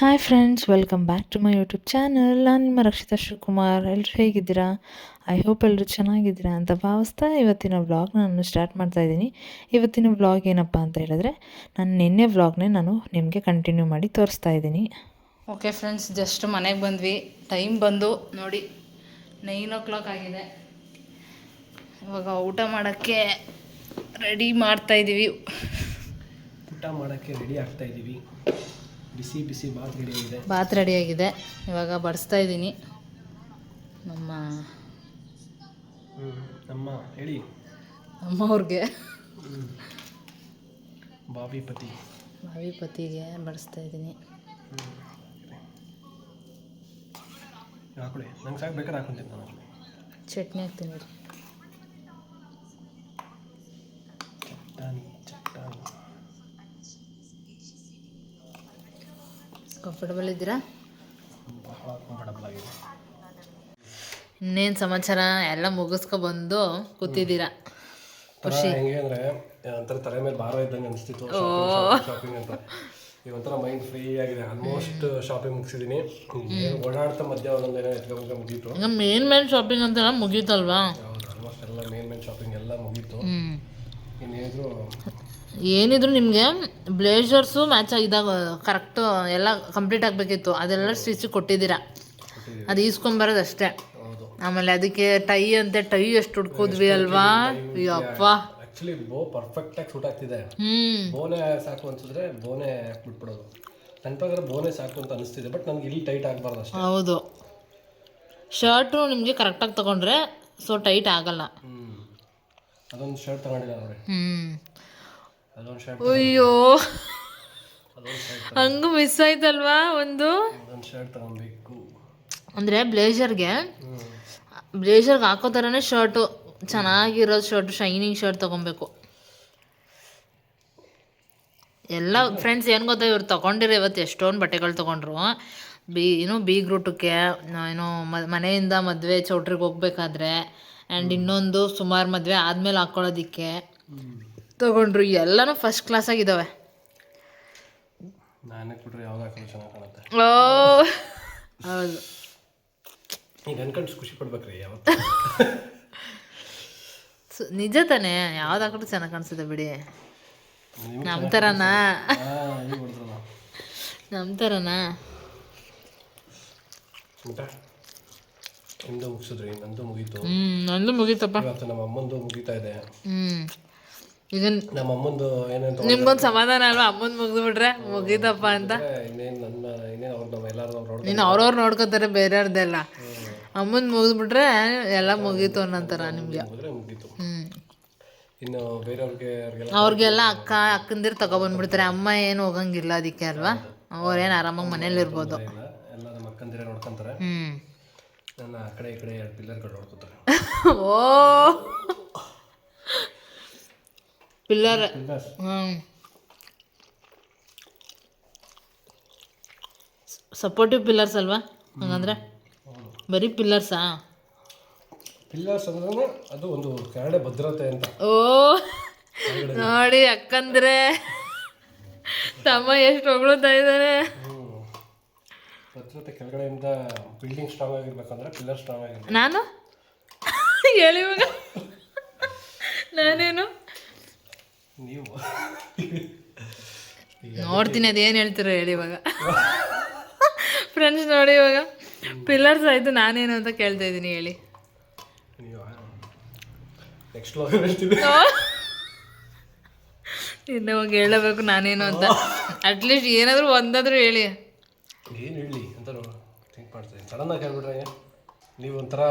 Hi friends welcome back to my YouTube channel ನಾನು ನಿಮ್ಮ ರಕ್ಷಿತಾ ಶಿವಕುಮಾರ್. ಎಲ್ಲರೂ ಹೇಗಿದ್ದೀರಾ? ಐ ಹೋಪ್ ಎಲ್ಲರೂ ಚೆನ್ನಾಗಿದ್ದೀರಾ ಅಂತ ಭಾವಿಸ್ತಾ ಇವತ್ತಿನ ವ್ಲಾಗ್ ನಾನು ಸ್ಟಾರ್ಟ್ ಮಾಡ್ತಾ ಇದ್ದೀನಿ. ಇವತ್ತಿನ ವ್ಲಾಗ್ ಏನಪ್ಪ ಅಂತ ಹೇಳಿದ್ರೆ ನಾನು ನಿನ್ನೆ ವ್ಲಾಗ್ನೇ ನಾನು ನಿಮಗೆ ಕಂಟಿನ್ಯೂ ಮಾಡಿ ತೋರಿಸ್ತಾ ಇದ್ದೀನಿ. ಓಕೆ ಫ್ರೆಂಡ್ಸ್ ಜಸ್ಟ್ ಮನೆಗೆ ಬಂದ್ವಿ. ಟೈಮ್ ಬಂದು ನೋಡಿ ನೈನ್ ಓ ಕ್ಲಾಕ್ ಆಗಿದೆ. ಇವಾಗ ಊಟ ಮಾಡೋಕ್ಕೆ ರೆಡಿ ಮಾಡ್ತಾ ಇದ್ದೀವಿ ಊಟ ಮಾಡೋಕ್ಕೆ ರೆಡಿ ಆಗ್ತಾ ಇದ್ದೀವಿ ಬಿಸಿ ಬಿಸಿ ಬಾತ್ ರೆಡಿ ಆಗಿದೆ ಬಾತ್ ರೆಡಿ ಆಗಿದೆ ಇವಾಗ ಬಡಿಸ್ತಾ ಇದ್ದೀನಿ. ನಮ್ಮ ನಮ್ಮ ಹೇಳಿ. ನಮ್ಮವ್ರಿಗೆ ಬಾಬಿ ಪತಿ. ಬಾವಿ ಪತಿಗೆ ಬಡಿಸ್ತಾ ಇದ್ದೀನಿ. ಹಾಕೊಳ್ಳಿ ನಂಗೆ ಸಾಕು ಬೇಕಾದ್ರೆ ಹಾಕೊಂತೀನಿ ನಾನು. ಚಟ್ನಿ ಹಾಕ್ತೀನಿ ಕಂಫರ್ಟಬಲ್ ಇದ್ದೀರಾ? ಇನ್ನೇನು ಸಮಾಚಾರ? ಎಲ್ಲ ಮುಗಿಸ್ಕೊ ಬಂದು ಕೂತಿದ್ದೀರಾ ಖುಷಿ. ಹೆಂಗೆ ಅಂದರೆ ಒಂಥರ ತಲೆ ಮೇಲೆ ಭಾರ ಇದ್ದಂಗೆ ಅನಿಸ್ತಿತ್ತು ಶಾಪಿಂಗ್ ಅಂತ. ಈಗ ಒಂಥರ ಮೈಂಡ್ ಫ್ರೀ ಆಗಿದೆ. ಆಲ್ಮೋಸ್ಟ್ ಶಾಪಿಂಗ್ ಮುಗಿಸಿದ್ದೀನಿ ಓಡಾಡ್ತಾ ಮಧ್ಯ ಒಂದೊಂದೇನೋ ಎತ್ಕೊಂಡ್ರೆ ಮುಗೀತು. ಮೇನ್ ಮೇನ್ ಶಾಪಿಂಗ್ ಅಂತೆಲ್ಲ ಮುಗೀತಲ್ವಾ? ಆಲ್ಮೋಸ್ಟ್ ಎಲ್ಲ ಮೇನ್ ಮೇನ್ ಶಾಪಿಂಗ್ ಎಲ್ಲ ಮುಗೀತು. ಇನ್ನೇನಿದ್ರು ಏನಿದ್ರು ನಿಮಗೆ ಬ್ಲೇಜರ್ಸು ಮ್ಯಾಚ್ ಆಗಿದಾಗ ಕರೆಕ್ಟು ಎಲ್ಲ ಕಂಪ್ಲೀಟ್ ಆಗಬೇಕಿತ್ತು. ಅದೆಲ್ಲ ಸ್ಟಿಚ್ ಕೊಟ್ಟಿದ್ದೀರಾ? ಅದು ಈಸ್ಕೊಂಬರೋದು ಅಷ್ಟೇ. ಆಮೇಲೆ ಅದಕ್ಕೆ ಟೈ ಅಂತೆ ಟೈ ಎಷ್ಟು ಹುಡ್ಕೋದ್ವಿ ಅಲ್ವಾ? ಅಯ್ಯಪ್ಪ ಆಕ್ಚುಲಿ ಬೋ ಪರ್ಫೆಕ್ಟ್ ಆಗಿ ಸೂಟ್ ಆಗ್ತಿದೆ. ಬೋನೆ ಸಾಕು ಅನ್ಸಿದ್ರೆ ಬೋನೆ ಬಿಟ್ಬಿಡೋದು. ನನ್ನ ಪ್ರಕಾರ ಬೋನೆ ಸಾಕು ಅಂತ ಅನಿಸ್ತಿದೆ ಬಟ್ ನನ್ಗೆ ಇಲ್ಲಿ ಟೈಟ್ ಆಗಬಾರ್ದು ಅಷ್ಟೇ. ಹೌದು. ಶರ್ಟು ನಿಮಗೆ ಕರೆಕ್ಟಾಗಿ ತಗೊಂಡ್ರೆ ಸೊ ಟೈಟ್ ಆಗಲ್ಲ. ಅದೊಂದು ಶರ್ಟ್ ತಗೊಂಡಿಲ್ಲ ನೋಡಿ ಹ್ಞೂ ಅದೊಂದು ಶರ್ಟ್ ಅಯ್ಯೋ. ಅದೊಂದು ಶರ್ಟ್ ಹಂಗೂ ಮಿಸ್ ಆಯ್ತಲ್ವಾ ಒಂದು? ಅದೊಂದು ಶರ್ಟ್ ತಗೊಬೇಕು ಅಂದರೆ ಬ್ಲೇಜರ್ಗೆ ಬ್ಲೇಜರ್ಗೆ ಹಾಕೋ ಥರನೇ ಶರ್ಟು ಚೆನ್ನಾಗಿರೋ ಶರ್ಟ್ ಶೈನಿಂಗ್ ಶರ್ಟ್ ತಗೊಬೇಕು. ಎಲ್ಲ ಫ್ರೆಂಡ್ಸ್ ಏನು ಗೊತ್ತಾ ಇವ್ರು ತೊಗೊಂಡಿರೋ ಇವತ್ತು ಎಷ್ಟೊಂದು ಬಟ್ಟೆಗಳು ತೊಗೊಂಡ್ರು. ಬಿ ಏನು ಬೀಗ್ರೂಟಕ್ಕೆ ಏನೋ ಮನೆಯಿಂದ ಮದುವೆ ಚೌಟ್ರಿಗೆ ಹೋಗ್ಬೇಕಾದ್ರೆ ಆ್ಯಂಡ್ ಇನ್ನೊಂದು ಸುಮಾರು ಮದುವೆ ಆದಮೇಲೆ ಹಾಕ್ಕೊಳ್ಳೋದಿಕ್ಕೆ ತೊಗೊಂಡ್ರು ಎಲ್ಲನೂ ಫಸ್ಟ್ ಕ್ಲಾಸಾಗಿದ್ದಾವೆ ನಾನೇ ಕೊಟ್ರೆ ಯಾವ್ದು ಹಾಕಿದ್ರು ಚೆನ್ನಾಗಿ ಕಾಣುತ್ತೆ. ಓ ಹೌದು. ಈಗ ಅನ್ಕೊಂಡು ಖುಷಿ ಪಡ್ಬೇಕ್ರಿ ಯಾವತ್ತು. ಸು- ನಿಜ ತಾನೇ ಯಾವ್ದು ಹಾಕಿದ್ರು ಚೆನ್ನಾಗಿ ಕಾಣಿಸುತ್ತೆ ಬಿಡಿ. ನಮ್ಮ ಥರನಾ ಹಾಂ ಈಗ ಹೊಡೆದ್ರಲ್ಲ ನಮ್ಮ ಥರನಾ ನಿಮ್ದು ಮುಗಿಸಿದ್ರಿ ನಂದು ಮುಗೀತು. ಹ್ಞೂ ನಂದು ಮುಗೀತಪ್ಪ. ಇವತ್ತು ನಮ್ಮ ಅಮ್ಮಂದು ಮುಗೀತಾ ಇದೆ. ಹ್ಞೂ ಈಗ ನಮ್ಮ ಅಮ್ಮಂದು ಏನೇನು ನಿಮ್ಗೊಂದು ಸಮಾಧಾನ ಅಲ್ವಾ? ಅಮ್ಮನ ಮುಗಿದ್ಬಿಟ್ರೆ ಮುಗೀತಪ್ಪ ಅಂತ. ಇನ್ನೇನು ನನ್ನ ಇನ್ನೇನು ಅವ್ರು ನಮ್ಮ ಎಲ್ಲರೂ ಅವ್ರು ನೀನು ಅವ್ರವ್ರು ನೋಡ್ಕೋತಾರೆ ಬೇರೆಯವ್ರದ್ದೆಲ್ಲ ಅಮ್ಮನ ಮುಗಿದ್ಬಿಟ್ರೆ ಎಲ್ಲ ಮುಗೀತು ಅನ್ನಂತಾರ ನಿಮಗೆ. ಮುಗಿದ್ರೆ ಮುಗೀತು. ಹ್ಞೂ ಇನ್ನು ಬೇರೆಯವ್ರಿಗೆ ಅವ್ರಿಗೆಲ್ಲ ಅಕ್ಕ ಅಕ್ಕಂದಿರು ತಗೊಬಂದ್ಬಿಡ್ತಾರೆ. ಅಮ್ಮ ಏನು ಹೋಗಂಗಿಲ್ಲ ಅದಕ್ಕೆ ಅಲ್ವಾ? ಅವ್ರೇನು ಆರಾಮಾಗಿ ಮನೇಲಿ ಇರ್ಬೋದು ಎಲ್ಲ ನಮ್ಮ ಅಕ್ಕಂದಿರೇ ನೋಡ್ಕೊಂತಾರೆ. ಹ್ಞೂ ನನ್ನ ಆ ಕಡೆ ಈ ಕಡೆ ಎರಡು ಪಿಲ್ಲರ್ಗಳು ನೋಡ್ಕೊತಾರೆ. ಓ! ಪಿಲ್ಲರ್. ಹ್ಮ್. ಹ್ಞೂ ಸಪೋರ್ಟಿವ್ ಪಿಲ್ಲರ್ಸ್ ಅಲ್ವಾ? ಹಂಗಂದ್ರೆ ಬರೀ ಪಿಲ್ಲರ್ಸಾ ಪಿಲ್ಲರ್ಸ್ ಅಂದ್ರೆ ಅದು ಒಂದು ಕೆರಡೆ ಭದ್ರತೆ ಅಂತ. ಓ ನೋಡಿ ಅಕ್ಕಂದ್ರೆ. ತಮ್ಮ ಎಷ್ಟು ಹೊಗಳುತ್ತಾ ಇದ್ದಾರೆ ಭದ್ರತೆ ಕೆಳಗಡೆಯಿಂದ ಬಿಲ್ಡಿಂಗ್ ಸ್ಟ್ರಾಂಗ್ ಆಗಿರ್ಬೇಕಂದ್ರೆ ಪಿಲ್ಲರ್ ಸ್ಟ್ರಾಂಗ್ ಆಗಿರ್ಬೇಕು. ನಾನು? ಹೇಳಿ ಇವಾಗ. ನಾನೇನು? ನೀವು. ನೋಡ್ತೀನಿ ಅದೇನು ಹೇಳ್ತೀರೋ ಹೇಳಿ ಇವಾಗ. ಫ್ರೆಂಡ್ಸ್ ನೋಡಿ ಇವಾಗ. ಪಿಲ್ಲರ್ಸ್ ಆಯಿತು ನಾನೇನು ಅಂತ ಕೇಳ್ತಾ ಇದ್ದೀನಿ ಹೇಳಿ. ಇನ್ನು ಹೋಗಿ ಹೇಳಬೇಕು ನಾನೇನು ಅಂತ. ಅಟ್ಲೀಸ್ಟ್ ಏನಾದರೂ ಒಂದಾದರೂ ಹೇಳಿ. ಏನು ಹೇಳಿ ಅಂತ ಥಿಂಕ್ ಮಾಡ್ತೀನಿ. ಸಡನ್ನಾಗಿ ಹೇಳ್ಬಿಟ್ರೆ ನೀವು ಒಂಥರ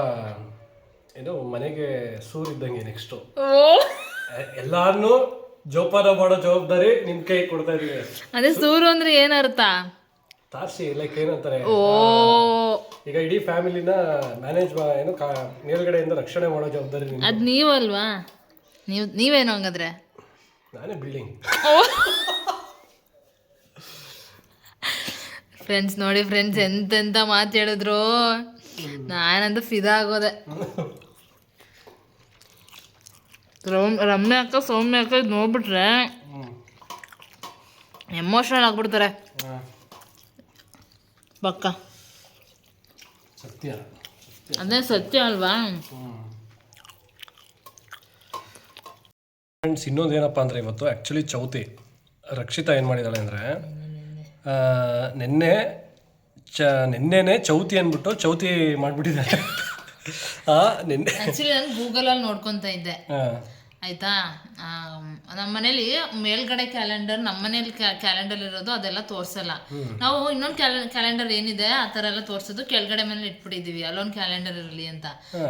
ಏನೋ ಮನೆಗೆ ಸೂರ್ ಇದ್ದಂಗೆ ನೆಕ್ಸ್ಟು ಎಲ್ಲಾರನ್ನೂ ಜೋಪಾನ ಮಾಡೋ ಜವಾಬ್ದಾರಿ ನಿಮ್ ಕೈ ಕೊಡ್ತಾ ಇದೀವಿ ಅದೇ ಸೂರು ಅಂದ್ರೆ ಏನರ್ಥ ತಾರ್ಸಿ ಲೈಕ್ ಏನಂತಾರೆ? ಓ. ಈಗ ಇಡೀ ಫ್ಯಾಮಿಲಿನ ಮ್ಯಾನೇಜ್ ಏನು ಕಾ ಮೇಲ್ಗಡೆಯಿಂದ ರಕ್ಷಣೆ ಮಾಡೋ ಜವಾಬ್ದಾರಿ ನಿಮ್ದು. ಅದು ನೀವಲ್ವಾ? ನೀವು ನೀವೇನು ಹಂಗಾದ್ರೆ? ನಾನೇ ಬಿಲ್ಡಿಂಗ್. ಫ್ರೆಂಡ್ಸ್ ನೋಡಿ ಫ್ರೆಂಡ್ಸ್ ಎಂತೆಂತ ಮಾತು ಹೇಳಿದ್ರು? ನಾನಂತೂ ಫಿದಾ ಆಗೋದೆ. ರಮ್ ರಮ್ಯ ಅಕ್ಕ ಸೌಮ್ಯ ಅಕ್ಕ ಇದು ನೋಡ್ಬಿಟ್ರೆ ಎಮೋಷನಲ್ ಆಗ್ಬಿಡ್ತಾರೆ. ಹಾಂ. ಪಕ್ಕ. ಸತ್ಯ. ಅದೇ ಸತ್ಯ ಅಲ್ವಾ? ಫ್ರೆಂಡ್ಸ್ ಇನ್ನೊಂದು ಏನಪ್ಪ ಅಂದರೆ ಇವತ್ತು ಆ್ಯಕ್ಚುಲಿ ಚೌತಿ ರಕ್ಷಿತಾ ಏನು ಮಾಡಿದ್ದಾಳೆ ಅಂದರೆ ನಿನ್ನೆ ಚ ನಿನ್ನೆನೆ ಚೌತಿ ಅಂದ್ಬಿಟ್ಟು ಚೌತಿ ಮಾಡಿಬಿಟ್ಟಿದ್ದಾರೆ ಆ ನಿನ್ನೆ ಆ್ಯಕ್ಚುಲಿ ನಾನು ಗೂಗಲಲ್ಲಿ ನೋಡ್ಕೊತಾ ಇದ್ದೆ. ಹಾಂ. ಆಯ್ತಾ? ನಮ್ಮ ಮನೇಲಿ ಮೇಲ್ಗಡೆ ಕ್ಯಾಲೆಂಡರ್ ನಮ್ಮ ಮನೇಲಿ ಕ್ಯಾಲೆಂಡರ್ ಇರೋದು ಅದೆಲ್ಲ ತೋರ್ಸಲ್ಲ. ನಾವು ಇನ್ನೊಂದು ಕ್ಯಾಲೆಂಡರ್ ಏನಿದೆ ಆ ಥರ ಎಲ್ಲ ತೋರ್ಸೋದು ಕೆಳಗಡೆ ಮೇಲೆ ಇಟ್ಬಿಟ್ಟಿದೀವಿ ಅಲ್ಲೊಂದು ಕ್ಯಾಲೆಂಡರ್ ಇರಲಿ ಅಂತ.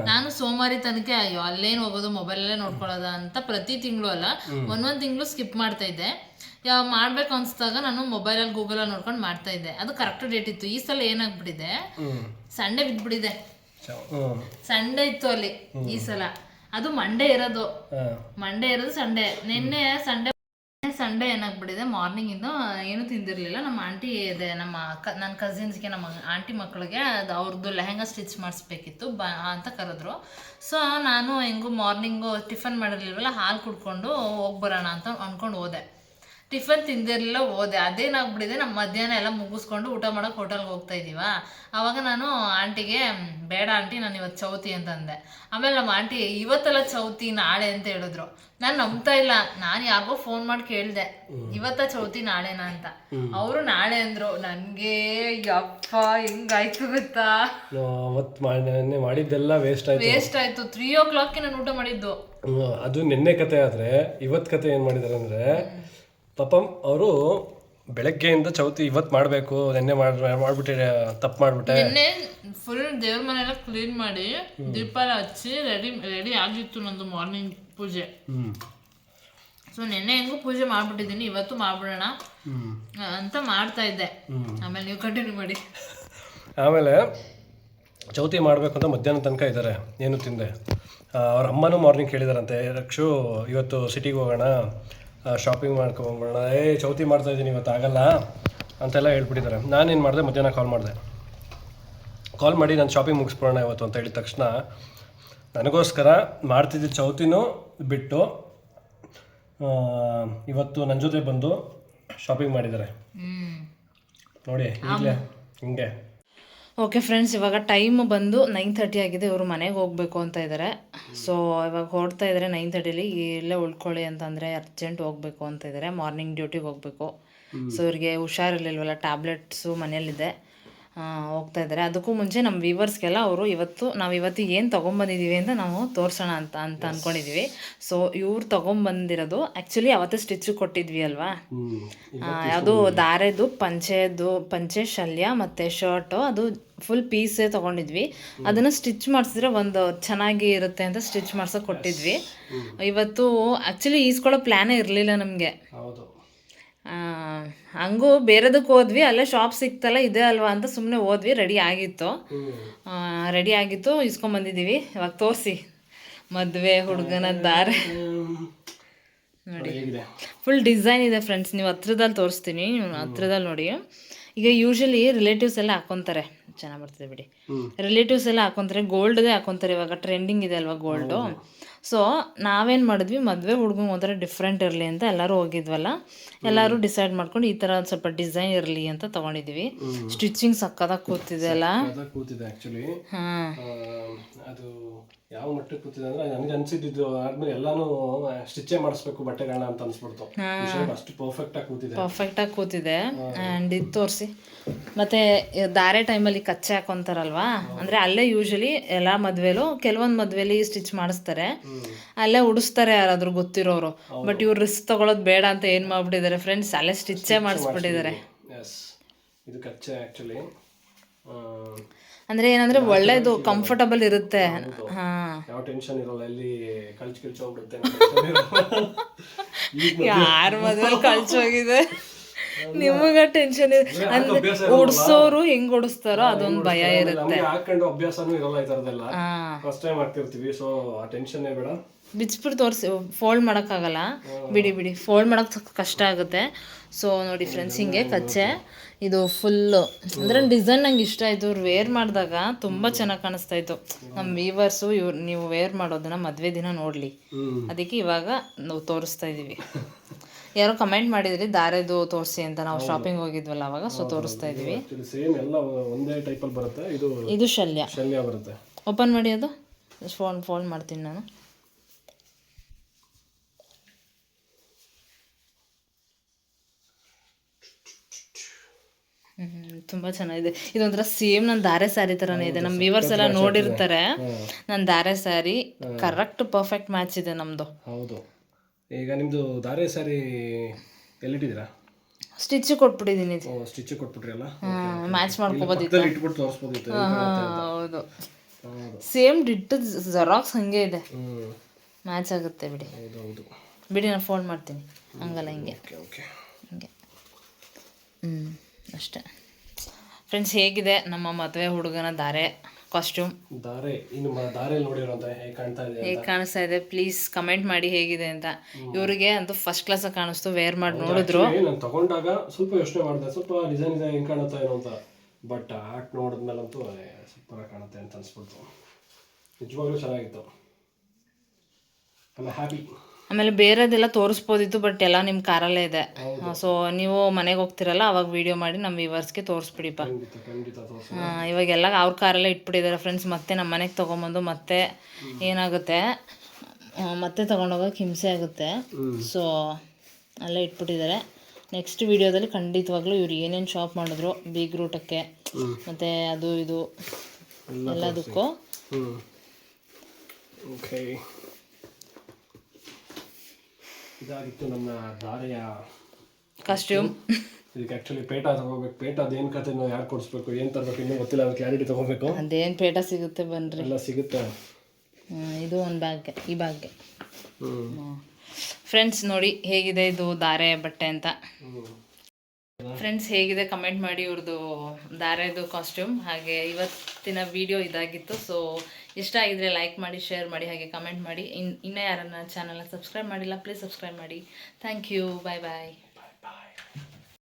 ನಾನು ಸೋಮವಾರಿ ತನಕ ಅಯ್ಯೋ ಅಲ್ಲೇನು ಹೋಗೋದು ಮೊಬೈಲಲ್ಲೇ ನೋಡ್ಕೊಳ್ಳೋದ ಅಂತ ಪ್ರತಿ ತಿಂಗಳು ಅಲ್ಲ ಒಂದೊಂದು ತಿಂಗಳು ಸ್ಕಿಪ್ ಮಾಡ್ತಾ ಇದ್ದೆ. ಯಾವ ಮಾಡ್ಬೇಕು ಅನ್ಸ್ದಾಗ ನಾನು ಮೊಬೈಲಲ್ಲಿ ಗೂಗಲಲ್ಲಿ ನೋಡ್ಕೊಂಡು ಮಾಡ್ತಾ ಇದ್ದೆ. ಅದು ಕರೆಕ್ಟ್ ಡೇಟ್ ಇತ್ತು. ಈ ಸಲ ಏನಾಗ್ಬಿಟ್ಟಿದೆ? ಸಂಡೆ ಚೌ ಸಂಡೇ ಇತ್ತು ಅಲ್ಲಿ ಈ ಸಲ. ಅದು ಮಂಡೇ ಇರೋದು. ಮಂಡೇ ಇರೋದು ಸಂಡೇ ನಿನ್ನೆ ಸಂಡೇ ಸಂಡೇ ಏನಾಗ್ಬಿಟ್ಟಿದೆ? ಮಾರ್ನಿಂಗ್ ಇಂದ ಏನು ತಿಂದಿರ್ಲಿಲ್ಲ. ನಮ್ಮ ಆಂಟಿ ಇದೆ ನಮ್ಮ ಕ ನನ್ನ ಕಸಿನ್ಸ್ಗೆ ನಮ್ಮ ಆಂಟಿ ಮಕ್ಕಳಿಗೆ ಅದು ಅವ್ರದ್ದು ಲೆಹಂಗಾ ಸ್ಟಿಚ್ ಮಾಡಿಸ್ಬೇಕಿತ್ತು ಬ ಅಂತ ಕರೆದ್ರು. ಸೊ ನಾನು ಹೆಂಗು ಮಾರ್ನಿಂಗು ಟಿಫನ್ ಮಾಡಿರ್ಲಿಲ್ವಲ್ಲ ಹಾಲು ಕುಡ್ಕೊಂಡು ಹೋಗ್ಬರೋಣ ಅಂತ ಅಂದ್ಕೊಂಡು ಹೋದೆ. ಟಿಫನ್ ತಿಂದಿರಲಿಲ್ಲ ಹೋದೆ. ಅದೇನಾಗ್ಬಿಟ್ಟಿದೆ ನಮ್ಮ ಮಧ್ಯಾಹ್ನ ಎಲ್ಲ ಮುಗಿಸ್ಕೊಂಡು ಊಟ ಮಾಡೋಕೆ ಹೋಟೆಲ್ಗೆ ಹೋಗ್ತಾ ಇದ್ದೀವ ಆವಾಗ ನಾನು ಆಂಟಿಗೆ ಬೇಡ ಆಂಟಿ ನಾನು ಇವತ್ತು ಚೌತಿ ಅಂತಂದೆ ಆಮೇಲೆ ನಮ್ಮ ಆಂಟಿ ಇವತ್ತೆಲ್ಲ ಚೌತಿ ನಾಳೆ ಅಂತ ಹೇಳಿದ್ರು. ನಾನು ನಂಬ್ತಾ ಇಲ್ಲ. ನಾನು ಯಾರಿಗೋ ಫೋನ್ ಮಾಡಿ ಕೇಳಿದೆ. ಇವತ್ತ ಚೌತಿ ನಾಳೆನಾ ಅಂತ. ಅವರು ನಾಳೆ ಅಂದ್ರು. ನನಗೆ ಯಪ್ಪ ಹೆಂಗಾಯ್ತು ಗೊತ್ತಾ? ಮಾಡಿದ್ದೆಲ್ಲ ವೇಸ್ಟ್ ಆಯ್ತು. ವೇಸ್ಟ್ ಆಯ್ತು. ತ್ರೀ ಓ ಕ್ಲಾಕ್ಗೆ ನಾನು ಊಟ ಮಾಡಿದ್ದು. ಅದು ನಿನ್ನೆ ಕತೆ ಆದ್ರೆ ಇವತ್ತು ಕತೆ ಏನು ಮಾಡಿದಾರೆ ಅಂದರೆ ಪಾಪಂ ಅವರು ಬೆಳಗ್ಗೆಯಿಂದ ಚೌತಿ ಇವತ್ತು ಮಾಡಬೇಕು ನಿನ್ನೆ ಮಾಡ್ಬಿಟ್ಟೆ ತಪ್ಪು ಮಾಡ್ಬಿಟ್ಟೆ. ನಿನ್ನೆ ಫುಲ್ ದೇವ್ರ ಮನೆಲ್ಲ ಕ್ಲೀನ್ ಮಾಡಿ ದೀಪ ಎಲ್ಲ ಹಚ್ಚಿ ರೆಡಿ ರೆಡಿ ಆಗಿತ್ತು ನಂದು ಮಾರ್ನಿಂಗ್ ಪೂಜೆ. ಸೊ ನಿನ್ನೆ ಹೆಂಗೂ ಪೂಜೆ ಮಾಡ್ಬಿಟ್ಟಿದ್ದೀನಿ ಇವತ್ತು ಮಾಡ್ಬಿಡೋಣ ಅಂತ ಮಾಡ್ತಾ ಇದ್ದೆ. ಆಮೇಲೆ ನೀವು ಕಂಟಿನ್ಯೂ ಮಾಡಿ. ಆಮೇಲೆ ಚೌತಿ ಮಾಡಬೇಕು ಅಂತ ಮಧ್ಯಾಹ್ನ ತನಕ ಇದ್ದಾರೆ ಏನು ತಿಂದೆ. ಅವ್ರ ಅಮ್ಮನೂ ಮಾರ್ನಿಂಗ್ ಕೇಳಿದಾರಂತೆ ರಕ್ಷು ಇವತ್ತು ಸಿಟಿಗೆ ಹೋಗೋಣ ಶಾಪಿಂಗ್ ಮಾಡ್ಕೊಂಬೋಣ ಏ ಚೌತಿ ಮಾಡ್ತಾ ಇದ್ದೀನಿ ಇವತ್ತು ಆಗಲ್ಲ ಅಂತೆಲ್ಲ ಹೇಳ್ಬಿಟ್ಟಿದ್ದಾರೆ. ನಾನೇನು ಮಾಡಿದೆ? ಮಧ್ಯಾಹ್ನ ಕಾಲ್ ಮಾಡಿದೆ. ಕಾಲ್ ಮಾಡಿ ನಾನು ಶಾಪಿಂಗ್ ಮುಗಿಸ್ಬಿಡೋಣ ಇವತ್ತು ಅಂತ ಹೇಳಿದ ತಕ್ಷಣ ನನಗೋಸ್ಕರ ಮಾಡ್ತಿದ್ದ ಚೌತಿನೂ ಬಿಟ್ಟು ಇವತ್ತು ನನ್ನ ಜೊತೆ ಬಂದು ಶಾಪಿಂಗ್ ಮಾಡಿದ್ದಾರೆ. ನೋಡಿ ಈಗಲೇ ಹಿಂಗೆ. ಓಕೆ ಫ್ರೆಂಡ್ಸ್ ಇವಾಗ ಟೈಮ್ ಬಂದು ನೈನ್ ತರ್ಟಿ ಆಗಿದೆ. ಇವರು ಮನೆಗೆ ಹೋಗಬೇಕು ಅಂತ ಇದ್ದಾರೆ ಸೊ ಇವಾಗ ಹೊರಡ್ತಾ ಇದ್ದಾರೆ ನೈನ್ ತರ್ಟಿಲಿ ಇಲ್ಲೇ ಉಳ್ಕೊಳ್ಳಿ ಅಂತಂದರೆ ಅರ್ಜೆಂಟ್ ಹೋಗಬೇಕು ಅಂತ ಇದ್ದಾರೆ ಮಾರ್ನಿಂಗ್ ಡ್ಯೂಟಿಗೆ ಹೋಗಬೇಕು. ಸೊ ಇವ್ರಿಗೆ ಹುಷಾರಿರಲಿಲ್ವಲ್ಲ? ಟ್ಯಾಬ್ಲೆಟ್ಸು ಮನೇಲಿದೆ ಆ, ಹೋಗ್ತಾ ಇದ್ದಾರೆ. ಅದಕ್ಕೂ ಮುಂಚೆ ನಮ್ಮ ವ್ಯೂವರ್ಸ್ಗೆಲ್ಲ ಅವರು ಇವತ್ತು ನಾವು ಇವತ್ತು ಏನು ತೊಗೊಂಬಂದಿದ್ದೀವಿ ಅಂತ ನಾವು ತೋರಿಸೋಣ ಅಂತ ಅಂತ ಅಂದ್ಕೊಂಡಿದ್ದೀವಿ ಸೊ ಇವ್ರು ತೊಗೊಂಬಂದಿರೋದು ಆ್ಯಕ್ಚುಲಿ ಅವತ್ತೇ ಸ್ಟಿಚ್ ಕೊಟ್ಟಿದ್ವಿ ಅಲ್ವಾ? ಯಾವುದು ದಾರೆದು ಪಂಚೆದು ಪಂಚೆ ಶಲ್ಯ ಮತ್ತು ಶರ್ಟು ಅದು ಫುಲ್ ಪೀಸೇ ತೊಗೊಂಡಿದ್ವಿ. ಅದನ್ನು ಸ್ಟಿಚ್ ಮಾಡಿಸಿದ್ರೆ ಒಂದು ಚೆನ್ನಾಗಿ ಇರುತ್ತೆ ಅಂತ ಸ್ಟಿಚ್ ಮಾಡ್ಸೋಕೆ ಕೊಟ್ಟಿದ್ವಿ. ಇವತ್ತು ಆ್ಯಕ್ಚುಲಿ ಈಸ್ಕೊಳ್ಳೋ ಪ್ಲ್ಯಾನೇ ಇರಲಿಲ್ಲ ನಮಗೆ. ಹಂಗೂ ಬೇರೆದಕ್ಕೆ ಹೋದ್ವಿ ಅಲ್ಲೇ ಶಾಪ್ ಸಿಕ್ತಲ್ಲ ಇದೆ ಅಲ್ವಾ ಅಂತ ಸುಮ್ಮನೆ ಹೋದ್ವಿ ರೆಡಿ ಆಗಿತ್ತು. ರೆಡಿ ಆಗಿತ್ತು ಇಸ್ಕೊಂಬಂದಿದ್ದೀವಿ ಇವಾಗ ತೋರಿಸಿ ಮದುವೆ ಹುಡುಗನ ದಾರೆ. ನೋಡಿ ಫುಲ್ ಡಿಸೈನ್ ಇದೆ ಫ್ರೆಂಡ್ಸ್ ನೀವು ಹತ್ರದಲ್ಲಿ ತೋರಿಸ್ತೀನಿ ಹತ್ರದಲ್ಲಿ ನೋಡಿ. ಈಗ ಯೂಶಲಿ ರಿಲೇಟಿವ್ಸ್ ಎಲ್ಲ ಹಾಕೊತಾರೆ. ಚೆನ್ನಾಗಿ ಬರ್ತದೆ ಬಿಡಿ. ರಿಲೇಟಿವ್ಸ್ ಎಲ್ಲ ಹಾಕೊತಾರೆ ಗೋಲ್ಡ್ದೇ ಹಾಕೊತಾರೆ ಇವಾಗ ಟ್ರೆಂಡಿಂಗ್ ಇದೆ ಅಲ್ವಾ ಗೋಲ್ಡು ಸೊ ನಾವೇನು ಮಾಡಿದ್ವಿ ಮದುವೆ ಹುಡುಗಂಗೆ ಒಂಥರ ಡಿಫ್ರೆಂಟ್ ಇರಲಿ ಅಂತ ಎಲ್ಲರೂ ಹೋಗಿದ್ವಲ್ಲ? ಎಲ್ಲರೂ ಡಿಸೈಡ್ ಮಾಡ್ಕೊಂಡು ಈ ಥರ ಒಂದ್ ಸ್ವಲ್ಪ ಡಿಸೈನ್ ಇರಲಿ ಅಂತ ತೊಗೊಂಡಿದ್ವಿ. ಸ್ಟಿಚಿಂಗ್ ಸಕ್ಕದಾಗ ಕೂತಿದೆ ಅಲ್ಲ? ಕೂತಿದೆ ಆ್ಯಕ್ಚುಲಿ ಅದು ಯಾವ ಮಟ್ಟಕ್ಕೆ ಕೂತಿದೆ ಅಂದ್ರೆ ನನಗೆ ಅನ್ಸಿದ್ದು ಆದ್ಮೇಲೆ ಎಲ್ಲಾನು ಸ್ಟಿಚ್ಚೇ ಮಾಡಿಸ್ಬೇಕು ಬಟ್ಟೆಗಳನ್ನ ಅಂತ ಅನ್ಸ್ಬಿಡ್ತು. ಅಷ್ಟು ಪರ್ಫೆಕ್ಟ್ ಆಗಿ ಕೂತಿದೆ. ಪರ್ಫೆಕ್ಟಾಗಿ ಕೂತಿದೆ. ಆ್ಯಂಡ್ ಇದು ತೋರಿಸಿ. ಮತ್ತು ದಾರೆ ಟೈಮಲ್ಲಿ ಕಚ್ಚೆ ಹಾಕೊಂತಾರಲ್ವಾ? ಅಂದರೆ ಅಲ್ಲೇ ಯೂಶಲಿ ಎಲ್ಲ ಮದ್ವೆಲು ಕೆಲವೊಂದು ಮದುವೆಲಿ ಸ್ಟಿಚ್ ಮಾಡಿಸ್ತಾರೆ. ಅಲ್ಲೇ ಉಡಿಸ್ತಾರೆ ಯಾರಾದ್ರೂ ಗೊತ್ತಿರೋರು. ಬಟ್ ಇವ್ರು ರಿಸ್ಕ್ ತಗೊಳ್ಳೋದು ಬೇಡ ಅಂತ ಏನು ಮಾಡ್ಬಿಟ್ಟಿದ್ದಾರೆ ಫ್ರೆಂಡ್ಸ್ ಅಲ್ಲೇ ಸ್ಟಿಚ್ಚೇ ಮಾಡಿಸ್ಬಿಟ್ಟಿದ್ದಾರೆ. ಅಂದ್ರೆ ಇದು ಕಚ್ಚೆ ಆ್ಯಕ್ಚುಲಿ ಅಂದರೆ ಏನಂದರೆ ಒಳ್ಳೇದು ಕಂಫರ್ಟಬಲ್ ಇರುತ್ತೆ. ಯಾವ ಟೆನ್ಷನ್ ಇರೋಲ್ಲ ಎಲ್ಲಿ ಕಳ್ಚ್ ಕಿಲ್ಚ್ ಹೋಗ್ಬಿಡುತ್ತೆ ಯಾರ ಮದುವೆ ಕಳ್ಚೋಗಿದೆ ನಿಮಗೆ ಟೆನ್ಷನ್ ಅಂದ್ರೆ ಉಡ್ಸೋರು ಹೆಂಗ್ ಓಡಿಸ್ತಾರೋ ಅದೊಂದು ಭಯ ಇರುತ್ತೆ. ನಮ್ಗೆ ಹಾಕೊಂಡು ಅಭ್ಯಾಸನೂ ಇರಲ್ಲ ಈ ಥರದ್ದೆಲ್ಲ ಹಾ. ಫಸ್ಟ್ ಟೈಮ್ ಆಗ್ತಿರ್ತೀವಿ ಸೊ ಆ ಟೆನ್ಷನ್ನೇ ಬೇಡ. ಬಿಚ್ಬಿಟ್ಟು ತೋರಿಸಿ ಫೋಲ್ಡ್ ಮಾಡೋಕ್ಕಾಗಲ್ಲ. ಬಿಡಿ ಬಿಡಿ. ಫೋಲ್ಡ್ ಮಾಡೋಕ್ಕೆ ಕಷ್ಟ ಆಗುತ್ತೆ. ಸೊ ನೋಡಿ ಫ್ರೆಂಡ್ಸ್ ಹಿಂಗೆ ಕಚ್ಚೆ. ಇದು ಫುಲ್ಲು ಅಂದ್ರೆ ಡಿಸೈನ್ ನಂಗೆ ಇಷ್ಟ ಆಯಿತು. ಇವ್ರು ವೇರ್ ಮಾಡಿದಾಗ ತುಂಬ ಚೆನ್ನಾಗಿ ಕಾಣಿಸ್ತಾ ಇತ್ತು. ನಮ್ಮ ವೀವರ್ಸು ಇವ್ರು ನೀವು ವೇರ್ ಮಾಡೋದನ್ನ ಮದುವೆ ದಿನ ನೋಡಲಿ. ಅದಕ್ಕೆ ಇವಾಗ ನಾವು ತೋರಿಸ್ತಾ ಇದ್ದೀವಿ ಯಾರೋ ಕಮೆಂಟ್ ಮಾಡಿದ್ರಿ ದಾರೆದು ತೋರಿಸಿ ಅಂತ ನಾವು ಶಾಪಿಂಗ್ ಹೋಗಿದ್ವಲ್ಲ ಅವಾಗ ಸೊ ತೋರಿಸ್ತಾ ಇದೀವಿ ಆ್ಯಕ್ಚುಲಿ ಸೇಮ್ ಎಲ್ಲ ಒಂದೇ ಟೈಪಲ್ಲಿ ಬರುತ್ತೆ. ಇದು ಇದು ಶಲ್ಯ. ಶಲ್ಯ ಬರುತ್ತೆ. ಓಪನ್ ಮಾಡಿ ಅದು. ಫೋನ್ ಫೋನ್ ಮಾಡ್ತೀನಿ ನಾನು. ತುಂಬಾ ಚೆನ್ನಾಗಿದೆ. ಇದೊಂಥರ ಸೇಮ್ ನನ್ನ ದಾರೆ ಸ್ಯಾರಿ ತರನೇ ಇದೆ. ನಮ್ಮ ವ್ಯೂವರ್ಸ್ ಎಲ್ಲ ನೋಡಿರ್ತಾರೆ. ನನ್ನ ದಾರೆ ಸ್ಯಾರಿ ಕರೆಕ್ಟ್ ಪರ್ಫೆಕ್ಟ್ ಮ್ಯಾಚ್ ಇದೆ ನಮ್ದು. ಹೌದು. ಈಗ ನಿಮ್ಮದು ದಾರೆ ಸಾರಿ ಎಲ್ಲಿಟ್ಟಿದ್ದೀರಾ? ಸ್ಟಿಚ್ ಕೊಟ್ಬಿಟ್ಟಿದ್ದೀನಿ. ಓ ಸ್ಟಿಚ್ ಕೊಟ್ಬಿಟ್ರಿ ಅಲ್ಲ ಮ್ಯಾಚ್ ಮಾಡ್ಕೋಬೋದಿತ್ತು. ಇಟ್ಬಿಟ್ಟು ತೋರಿಸ್ಬೋದಿತ್ತು ಹೌದು. ಹೌದು. ಸೇಮ್ ಡಿಟ್ಟು ಜೆರಾಕ್ಸ್ ಹಂಗೆ ಇದೆ. ಮ್ಯಾಚ್ ಆಗುತ್ತೆ ಬಿಡಿ. ಹೌದು ಹೌದು ಬಿಡಿ ನಾನು ಫೋನ್ ಮಾಡ್ತೀನಿ. ಹಂಗಲ್ಲ ಹಿಂಗೆ. ಓಕೆ ಓಕೆ ಹಿಂಗೆ. ಹ್ಞೂ ಅಷ್ಟೇ. ಫ್ರೆಂಡ್ಸ್ ಹೇಗಿದೆ ನಮ್ಮ ಮದುವೆ ಹುಡುಗನ ದಾರೆ? ಕಾಸ್ಟ್ಯೂಮ್ ದಾರೆ ಇನ್ನು ಮ- ನೋಡಿರೋಂತ ಹೇಗೆ ಕಾಣ್ತಾ ಇದೆ ಹೇಗೆ ಕಾಣಿಸ್ತಾ ಇದೆ? ಪ್ಲೀಸ್ ಕಮೆಂಟ್ ಮಾಡಿ ಹೇಗಿದೆ ಅಂತ. ಇವರಿಗೆ ಅಂತೂ ಫಸ್ಟ್ ಕ್ಲಾಸ್ ಕಾಣಿಸ್ತು ವೇರ್ ಮಾಡಿ ನೋಡಿದ್ರು. ನಾನು ತಗೊಂಡಾಗ ಸ್ವಲ್ಪ ಯೋಚನೆ ಮಾಡಿದೆ ಸ್ವಲ್ಪ ಡಿಸೈನ್ ಡಿಸೈನ್ ಹೆಂಗೆ ಕಾಣುತ್ತಾ ಏನೋ ಅಂತ. ಬಟ್ ಆರ್ಟ್ ನೋಡಿದ್ಮೇಲಂತೂ ಸೂಪರ್ ಕಾಣುತ್ತೆ ಅಂತ ಅನ್ಸ್ಬಿಡ್ತು. ನಿಜವಾಗ್ಲೂ ಚೆನ್ನಾಗಿತ್ತು. ಆಮೇಲೆ ಹ್ಯಾಪಿ ಆಮೇಲೆ ಬೇರೆದೆಲ್ಲ ತೋರಿಸ್ಬೋದಿತ್ತು ಬಟ್ ಎಲ್ಲ ನಿಮ್ಮ ಕಾರಲ್ಲೇ ಇದೆ. ಸೊ ನೀವು ಮನೆಗೆ ಹೋಗ್ತಿರಲ್ಲ ಅವಾಗ ವಿಡಿಯೋ ಮಾಡಿ ನಮ್ಮ ವ್ಯೂವರ್ಸ್ಗೆ ತೋರಿಸ್ಬಿಡಿಪ್ಪ. ಇವಾಗೆಲ್ಲ ಅವ್ರ ಕಾರಲ್ಲೇ ಇಟ್ಬಿಟ್ಟಿದ್ದಾರೆ ಫ್ರೆಂಡ್ಸ್ ಮತ್ತೆ ನಮ್ಮ ಮನೆಗೆ ತೊಗೊಂಬಂದು ಮತ್ತೆ ಏನಾಗುತ್ತೆ ಮತ್ತೆ ತೊಗೊಂಡೋಗೋಕೆ ಹಿಂಸೆ ಆಗುತ್ತೆ. ಸೊ ಅಲ್ಲೇ ಇಟ್ಬಿಟ್ಟಿದ್ದಾರೆ. ನೆಕ್ಸ್ಟ್ ವಿಡಿಯೋದಲ್ಲಿ ಖಂಡಿತವಾಗ್ಲೂ ಇವ್ರು ಏನೇನು ಶಾಪ್ ಮಾಡಿದ್ರು ಬೀಗ್ ರೂಟಕ್ಕೆ ಮತ್ತು ಅದು ಇದು ಎಲ್ಲದಕ್ಕೂ. ಓಕೆ ಇದಾಗಿತ್ತು ನನ್ನ ಧಾರೆಯ ಕಾಸ್ಟ್ಯೂಮ್ ಇದಕ್ಕೆ ಆ್ಯಕ್ಚುಲಿ ಪೇಟ ತಗೋಬೇಕು. ಪೇಟ ಅದೇನು ಕತೆನೋ ಯಾರು ಕೊಡಿಸ್ಬೇಕು? ಏನು ತರಬೇಕು? ಇನ್ನೂ ಗೊತ್ತಿಲ್ಲ ಅದು ಕ್ಲಾರಿಟಿ ತಗೋಬೇಕು. ಅದೇನು ಪೇಟ ಸಿಗುತ್ತೆ ಬನ್ರಿ. ಎಲ್ಲ ಸಿಗುತ್ತೆ. ಇದು ಒಂದು ಭಾಗ್ಯ ಈ ಭಾಗ್ಯ. ಫ್ರೆಂಡ್ಸ್ ನೋಡಿ ಹೇಗಿದೆ ಇದು ಧಾರೆ ಬಟ್ಟೆ ಅಂತ. ಫ್ರೆಂಡ್ಸ್ ಹೇಗಿದೆ ಕಮೆಂಟ್ ಮಾಡಿ ಇವ್ರದ್ದು ಧಾರೆದು ಕಾಸ್ಟ್ಯೂಮ್ ಹಾಗೆ ಇವತ್ತಿನ ವಿಡಿಯೋ ಇದಾಗಿತ್ತು ಸೊ ಇಷ್ಟ ಆಗಿದ್ರೆ ಲೈಕ್ ಮಾಡಿ ಶೇರ್ ಮಾಡಿ, ಹಾಗೆ ಕಮೆಂಟ್ ಮಾಡಿ. ಇನ್ ಇನ್ನೂ ಯಾರನ್ನ ಚಾನಲ್ನ ಸಬ್ಸ್ಕ್ರೈಬ್ ಮಾಡಿಲ್ಲ ಪ್ಲೀಸ್ ಸಬ್ಸ್ಕ್ರೈಬ್ ಮಾಡಿ. Thank you bye bye